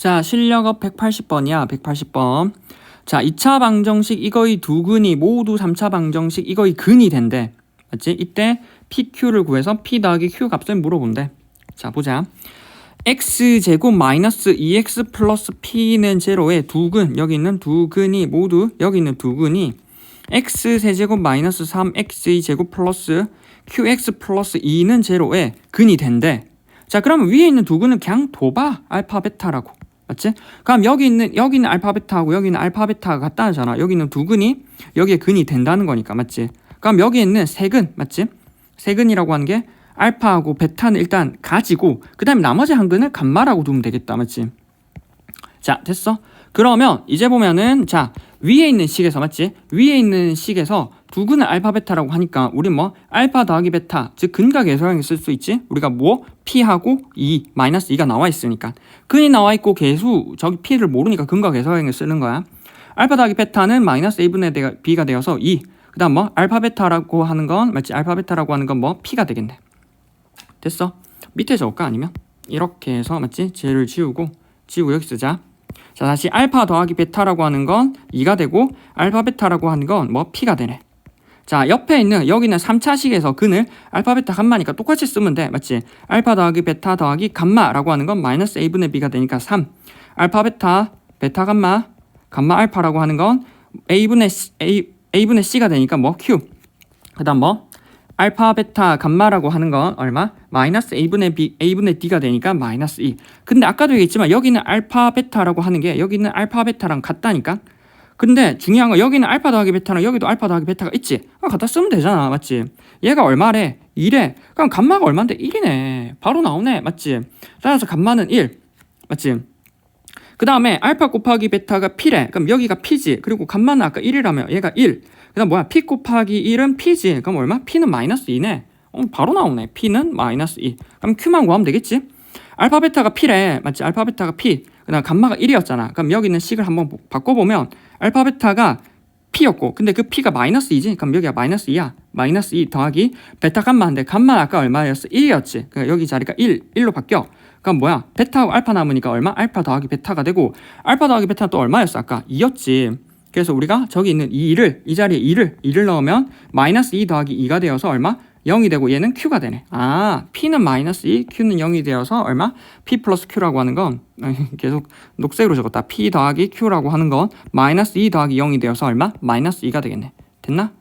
자, 실력업 180번이야. 180번. 자, 2차 방정식 이거의 두 근이 모두 3차 방정식 이거의 근이 된대. 맞지? 이때 PQ를 구해서 P 더하기 Q 값을 물어본대. 자, 보자. x제곱 마이너스 2x 플러스 p는 제로의 두 근, 여기 있는 두 근이 모두 여기 있는 두 근이 x 세제곱 마이너스 3x의 제곱 플러스 qx 플러스 2는 제로의 근이 된대. 자, 그러면 위에 있는 두 근은 그냥 둬봐. 알파 베타라고. 맞지? 그럼 여기 있는 여기 있는 알파 베타하고 여기 있는 알파 베타가 같다잖아. 여기 있는 두 근이 여기에 근이 된다는 거니까. 맞지? 그럼 여기 있는 세 근, 맞지? 세 근이라고 하는 게 알파하고 베타는 일단 가지고 그다음에 나머지 한 근을 감마라고 두면 되겠다. 맞지? 자, 됐어? 그러면 이제 보면은 자, 위에 있는 식에서 맞지? 위에 있는 식에서 두 근을 알파 베타라고 하니까 우리 뭐 알파 더하기 베타 즉 근각 계수형을 쓸수 있지? 우리가 뭐 p하고 2 마이너스 2가 나와 있으니까 근이 나와 있고 계수 저기 p를 모르니까 근각 계수형을 쓰는 거야. 알파 더하기 베타는 마이너스 a분의 b가 되어서 2 그다음 뭐 알파 베타라고 하는 건 맞지? 알파 베타라고 하는 건 뭐 p가 되겠네. 됐어? 밑에 적을까 아니면 이렇게 해서 맞지? 쟤를 지우고 지우고 여기 쓰자. 자 다시 알파 더하기 베타라고 하는 건 2가 되고 알파 베타라고 하는 건 뭐 p가 되네. 자 옆에 있는 여기는 3차식에서 근을 알파 베타 감마니까 똑같이 쓰면 돼 맞지? 알파 더하기 베타 더하기 감마라고 하는 건 마이너스 a분의 b가 되니까 3 알파 베타 베타 감마 감마 알파라고 하는 건 a분의 C, a, a분의 c가 되니까 뭐 q 그다음 뭐 알파 베타 감마라고 하는 건 얼마? 마이너스 a분의 b a분의 d가 되니까 마이너스 2 근데 아까도 얘기했지만 여기는 알파 베타라고 하는 게 여기는 알파 베타랑 같다니까 근데 중요한 건 여기는 알파 더하기 베타랑 여기도 알파 더하기 베타가 있지. 아, 갖다 쓰면 되잖아. 맞지? 얘가 얼마래? 2래. 그럼 감마가 얼마인데? 1이네. 바로 나오네. 맞지? 따라서 감마는 1. 맞지? 그 다음에 알파 곱하기 베타가 P래. 그럼 여기가 P지. 그리고 감마는 아까 1이라면 얘가 1. 그 다음 뭐야? P 곱하기 1은 P지. 그럼 얼마? P는 마이너스 2네. 어, 바로 나오네. P는 마이너스 2. 그럼 Q만 구하면 되겠지? 알파 베타가 P래. 맞지? 알파 베타가 P. 그 다음 감마가 1이었잖아. 그럼 여기 있는 식을 한번 바꿔보면 알파 베타가 P였고. 근데 그 P가 마이너스 2지? 그럼 여기가 마이너스 2야. 마이너스 2 더하기 베타 감마인데 감마 아까 얼마였어? 1이었지. 그러니까 여기 자리가 1 1로 바뀌어. 그럼 뭐야? 베타하고 알파 남으니까 얼마? 알파 더하기 베타가 되고 알파 더하기 베타는 또 얼마였어? 아까 2였지 그래서 우리가 저기 있는 2를 이 자리에 2를 2를 넣으면 마이너스 2 더하기 2가 되어서 얼마? 0이 되고 얘는 Q가 되네. 아, P는 마이너스 2, Q는 0이 되어서 얼마? P 플러스 Q라고 하는 건 계속 녹색으로 적었다. P 더하기 Q라고 하는 건 마이너스 2 더하기 0이 되어서 얼마? 마이너스 2가 되겠네. 됐나?